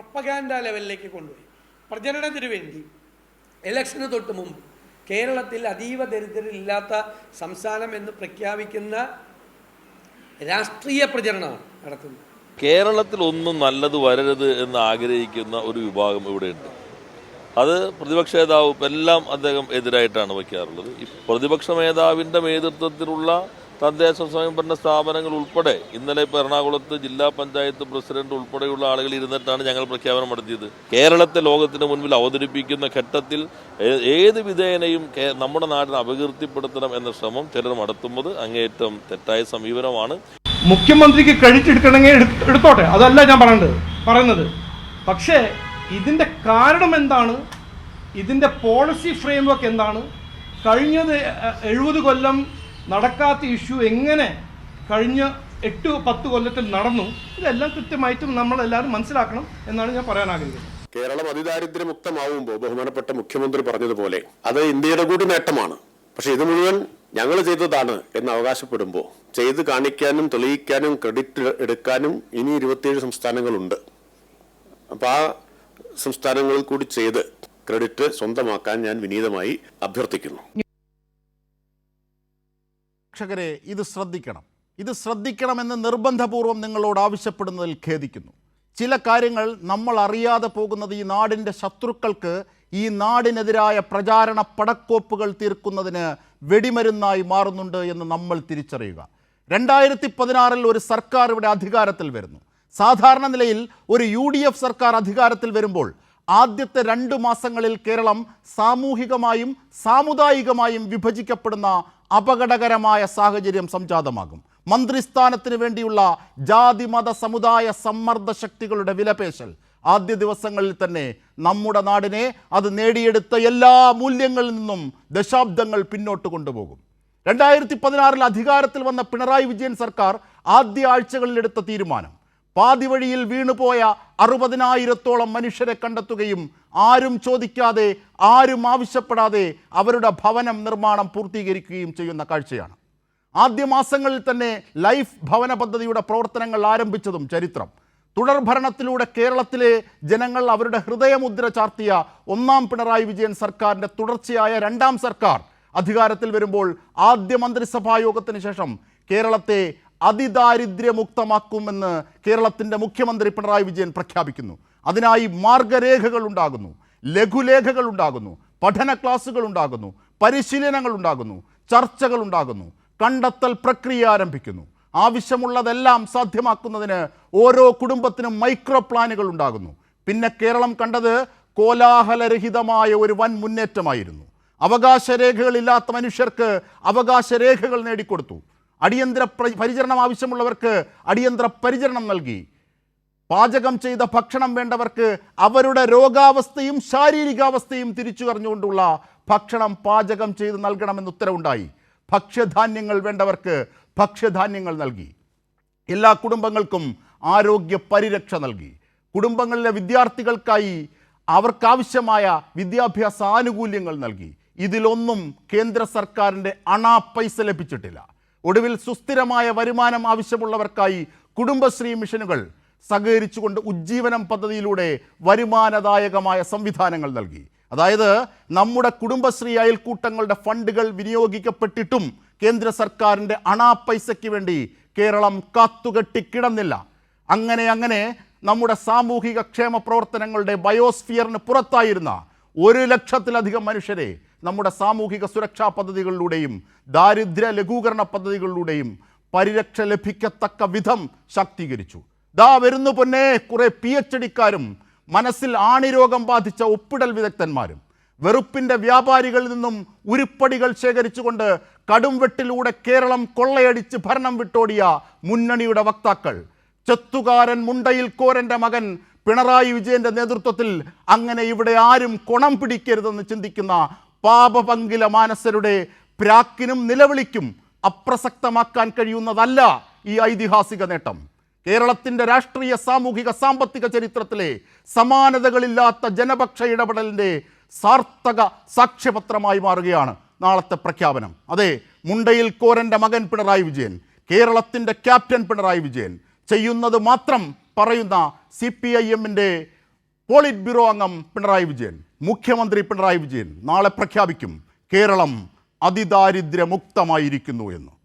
Propaganda ലെവലിലേക്ക് കൊണ്ടുപോയി. പ്രചരണത്തിന് വേണ്ടി ഇലക്ഷന് തൊട്ട് മുമ്പ് കേരളത്തിൽ അതീവ ദരിദ്രരില്ലാത്ത സംസ്ഥാനം എന്ന് പ്രഖ്യാപിക്കുന്ന രാഷ്ട്രീയ പ്രചരണമാണ് നടത്തുന്നത്. കേരളത്തിൽ ഒന്നും നല്ലത് വരരുത് എന്ന് ആഗ്രഹിക്കുന്ന ഒരു വിഭാഗം ഇവിടെയുണ്ട്. അത് പ്രതിപക്ഷ നേതാവ് എല്ലാം അദ്ദേഹം എതിരായിട്ടാണ് വയ്ക്കാറുള്ളത്. ഈ പ്രതിപക്ഷ നേതാവിന്റെ നേതൃത്വത്തിലുള്ള തദ്ദേശ സ്വയംഭരണ സ്ഥാപനങ്ങൾ ഉൾപ്പെടെ ഇന്നലെ ഇപ്പോൾ എറണാകുളത്ത് ജില്ലാ പഞ്ചായത്ത് പ്രസിഡന്റ് ഉൾപ്പെടെയുള്ള ആളുകൾ ഇരുന്നിട്ടാണ് ഞങ്ങൾ പ്രഖ്യാപനം നടത്തിയത്. കേരളത്തെ ലോകത്തിന് മുൻപിൽ അവതരിപ്പിക്കുന്ന ഘട്ടത്തിൽ ഏത് വിധേയനെയും നമ്മുടെ നാടിനെ അപകീർത്തിപ്പെടുത്തണം എന്ന ശ്രമം ചിലർ നടത്തുന്നത് അങ്ങേയറ്റം തെറ്റായ സമീപനമാണ്. മുഖ്യമന്ത്രിക്ക് ക്രെഡിറ്റ് എടുത്തോട്ടെ. അതല്ല ഞാൻ പറയുന്നത് പറയുന്നത്. പക്ഷേ ഇതിന്റെ കാരണം എന്താണ്? ഇതിന്റെ പോളിസി ഫ്രെയിംവർക്ക് എന്താണ്? കഴിഞ്ഞത് എഴുപത് കൊല്ലം നടക്കാത്ത ഇഷ്യൂ എങ്ങനെ കഴിഞ്ഞ എട്ട് പത്ത് കൊല്ലത്തിൽ നടന്നു? ഇതെല്ലാം കൃത്യമായിട്ടും നമ്മളെല്ലാവരും മനസ്സിലാക്കണം എന്നാണ് ഞാൻ പറയാൻ ആഗ്രഹിക്കുന്നത്. കേരളം അതിദാരിദ്ര്യ മുക്തമാവുമ്പോൾ ബഹുമാനപ്പെട്ട മുഖ്യമന്ത്രി പറഞ്ഞതുപോലെ അത് ഇന്ത്യയുടെ കൂടി നേട്ടമാണ്. പക്ഷെ ഇത് മുഴുവൻ ഞങ്ങൾ ചെയ്തതാണ് എന്ന് അവകാശപ്പെടുമ്പോൾ ചെയ്ത് കാണിക്കാനും തെളിയിക്കാനും ക്രെഡിറ്റ് എടുക്കാനും ഇനി ഇരുപത്തിയേഴ് സംസ്ഥാനങ്ങളുണ്ട്. അപ്പൊ ആ സംസ്ഥാനങ്ങളിൽ കൂടി ചെയ്ത് ക്രെഡിറ്റ് സ്വന്തമാക്കാൻ ഞാൻ വിനീതമായി അഭ്യർത്ഥിക്കുന്നു. പ്രേക്ഷകരെ ഇത് ശ്രദ്ധിക്കണം. ഇത് ശ്രദ്ധിക്കണമെന്ന് നിർബന്ധപൂർവം നിങ്ങളോട് ആവശ്യപ്പെടുന്നതിൽ ഖേദിക്കുന്നു. ചില കാര്യങ്ങൾ നമ്മൾ അറിയാതെ പോകുന്നത് ഈ നാടിന്റെ ശത്രുക്കൾക്ക് ഈ നാടിനെതിരായ പ്രചാരണ പടക്കോപ്പുകൾ തീർക്കുന്നതിന് വെടിമരുന്നായി മാറുന്നുണ്ട് എന്ന് നമ്മൾ തിരിച്ചറിയുക. രണ്ടായിരത്തി പതിനാറിൽ ഒരു സർക്കാർ ഇവിടെ അധികാരത്തിൽ വരുന്നു. സാധാരണ നിലയിൽ ഒരു യു ഡി എഫ് സർക്കാർ അധികാരത്തിൽ വരുമ്പോൾ ആദ്യത്തെ രണ്ട് മാസങ്ങളിൽ കേരളം സാമൂഹികമായും സാമുദായികമായും വിഭജിക്കപ്പെടുന്ന അപകടകരമായ സാഹചര്യം സംജാതമാകും. മന്ത്രിസ്ഥാനത്തിന് വേണ്ടിയുള്ള ജാതി മത സമുദായ സമ്മർദ്ദ ശക്തികളുടെ വിലപേശൽ ആദ്യ ദിവസങ്ങളിൽ തന്നെ നമ്മുടെ നാടിനെ അത് നേടിയെടുത്ത എല്ലാ മൂല്യങ്ങളിൽ നിന്നും ദശാബ്ദങ്ങൾ പിന്നോട്ട് കൊണ്ടുപോകും. രണ്ടായിരത്തി പതിനാറിൽ അധികാരത്തിൽ വന്ന പിണറായി വിജയൻ സർക്കാർ ആദ്യ ആഴ്ചകളിൽ എടുത്ത തീരുമാനം. പാതി വഴിയിൽ വീണുപോയ അറുപതിനായിരത്തോളം മനുഷ്യരെ കണ്ടെത്തുകയും ആരും ചോദിക്കാതെ ആരും ആവശ്യപ്പെടാതെ അവരുടെ ഭവനം നിർമ്മാണം പൂർത്തീകരിക്കുകയും ചെയ്യുന്ന കാഴ്ചയാണ്. ആദ്യ മാസങ്ങളിൽ തന്നെ ലൈഫ് ഭവന പദ്ധതിയുടെ പ്രവർത്തനങ്ങൾ ആരംഭിച്ചതും ചരിത്രം. തുടർഭരണത്തിലൂടെ കേരളത്തിലെ ജനങ്ങൾ അവരുടെ ഹൃദയമുദ്ര ചാർത്തിയ ഒന്നാം പിണറായി വിജയൻ സർക്കാരിന്റെ തുടർച്ചയായ രണ്ടാം സർക്കാർ അധികാരത്തിൽ വരുമ്പോൾ ആദ്യ മന്ത്രിസഭാ യോഗത്തിന് ശേഷം കേരളത്തെ അതിദാരിദ്ര്യമുക്തമാക്കുമെന്ന് കേരളത്തിന്റെ മുഖ്യമന്ത്രി പിണറായി വിജയൻ പ്രഖ്യാപിക്കുന്നു. അതിനായി മാർഗരേഖകൾ ഉണ്ടാകുന്നു ലഘുലേഖകൾ ഉണ്ടാകുന്നു പഠന ക്ലാസുകൾ ഉണ്ടാകുന്നു പരിശീലനങ്ങൾ ഉണ്ടാകുന്നു ചർച്ചകൾ ഉണ്ടാകുന്നു കണ്ടെത്തൽ പ്രക്രിയ ആരംഭിക്കുന്നു. ആവശ്യമുള്ളതെല്ലാം സാധ്യമാക്കുന്നതിന് ഓരോ കുടുംബത്തിനും മൈക്രോ പ്ലാനുകൾ ഉണ്ടാകുന്നു. പിന്നെ കേരളം കണ്ടത് കോലാഹലരഹിതമായ ഒരു വൻ മുന്നേറ്റമായിരുന്നു. അവകാശരേഖകളില്ലാത്ത മനുഷ്യർക്ക് അവകാശരേഖകൾ നേടിക്കൊടുത്തു. അടിയന്തര പ്ര- പരിചരണം ആവശ്യമുള്ളവർക്ക് അടിയന്തര പരിചരണം നൽകി. പാചകം ചെയ്ത ഭക്ഷണം വേണ്ടവർക്ക് അവരുടെ രോഗാവസ്ഥയും ശാരീരികാവസ്ഥയും തിരിച്ചു അറിഞ്ഞുകൊണ്ടുള്ള ഭക്ഷണം പാചകം ചെയ്ത് നൽകണമെന്ന് ഉത്തരവുണ്ടായി. ഭക്ഷ്യധാന്യങ്ങൾ വേണ്ടവർക്ക് ഭക്ഷ്യധാന്യങ്ങൾ നൽകി. എല്ലാ കുടുംബങ്ങൾക്കും ആരോഗ്യ പരിരക്ഷ നൽകി. കുടുംബങ്ങളിലെ വിദ്യാർത്ഥികൾക്കായി അവർക്കാവശ്യമായ വിദ്യാഭ്യാസ ആനുകൂല്യങ്ങൾ നൽകി. ഇതിലൊന്നും കേന്ദ്ര സർക്കാരിന്റെ അണാ പൈസ ലഭിച്ചിട്ടില്ല. ഒടുവിൽ സുസ്ഥിരമായ വരുമാനം ആവശ്യമുള്ളവർക്കായി കുടുംബശ്രീ മിഷനുകൾ സഹകരിച്ചുകൊണ്ട് ഉജ്ജീവനം പദ്ധതിയിലൂടെ വരുമാനദായകമായ സംവിധാനങ്ങൾ നൽകി. അതായത് നമ്മുടെ കുടുംബശ്രീ അയൽക്കൂട്ടങ്ങളുടെ ഫണ്ടുകൾ വിനിയോഗിക്കപ്പെട്ടിട്ടും കേന്ദ്ര സർക്കാരിന്റെ അണാ പൈസയ്ക്ക് വേണ്ടി കേരളം കാത്തുകെട്ടി കിടന്നില്ല. അങ്ങനെ അങ്ങനെ നമ്മുടെ സാമൂഹിക ക്ഷേമ പ്രവർത്തനങ്ങളുടെ ബയോസ്ഫിയറിന് പുറത്തായിരുന്ന ഒരു ലക്ഷത്തിലധികം മനുഷ്യരെ നമ്മുടെ സാമൂഹിക സുരക്ഷാ പദ്ധതികളിലൂടെയും ദാരിദ്ര്യ ലഘൂകരണ പദ്ധതികളിലൂടെയും പരിരക്ഷ ലഭിക്കത്തക്ക വിധം ശാക്തീകരിച്ചു. ദാ വരുന്നു പൊന്നെ കുറെ പി എച്ച് ഡിക്കാരും മനസ്സിൽ ആണിരോഗം ബാധിച്ച ഒപ്പിടൽ വിദഗ്ധന്മാരും. വെറുപ്പിന്റെ വ്യാപാരികളിൽ നിന്നും ഉരുപ്പടികൾ ശേഖരിച്ചുകൊണ്ട് കടുംവെട്ടിലൂടെ കേരളം കൊള്ളയടിച്ച് ഭരണം വിട്ടോടിയ മുന്നണിയുടെ വക്താക്കൾ. ചെത്തുകാരൻ മുണ്ടയിൽ കോരന്റെ മകൻ പിണറായി വിജയന്റെ നേതൃത്വത്തിൽ അങ്ങനെ ഇവിടെ ആരും കൊണം പിടിക്കരുതെന്ന് ചിന്തിക്കുന്ന പാപപങ്കില മാനസരുടെ പ്രാക്കിനും നിലവിളിക്കും അപ്രസക്തമാക്കാൻ കഴിയുന്നതല്ല ഈ ഐതിഹാസിക നേട്ടം. കേരളത്തിന്റെ രാഷ്ട്രീയ സാമൂഹിക സാമ്പത്തിക ചരിത്രത്തിലെ സമാനതകളില്ലാത്ത ജനപക്ഷ ഇടപെടലിന്റെ സാർത്ഥക സാക്ഷ്യപത്രമായി മാറുകയാണ് നാളത്തെ പ്രഖ്യാപനം. അതെ മുണ്ടയിൽ കോരന്റെ മകൻ പിണറായി വിജയൻ കേരളത്തിന്റെ ക്യാപ്റ്റൻ പിണറായി വിജയൻ. ചെയ്യുന്നത് മാത്രം പറയുന്ന സി പി ഐ എമ്മിന്റെ പോളിറ്റ് ബ്യൂറോ അംഗം പിണറായി വിജയൻ മുഖ്യമന്ത്രി പിണറായി വിജയൻ നാളെ പ്രഖ്യാപിക്കും കേരളം അതിദാരിദ്ര്യമുക്തമായിരിക്കുന്നു എന്ന്.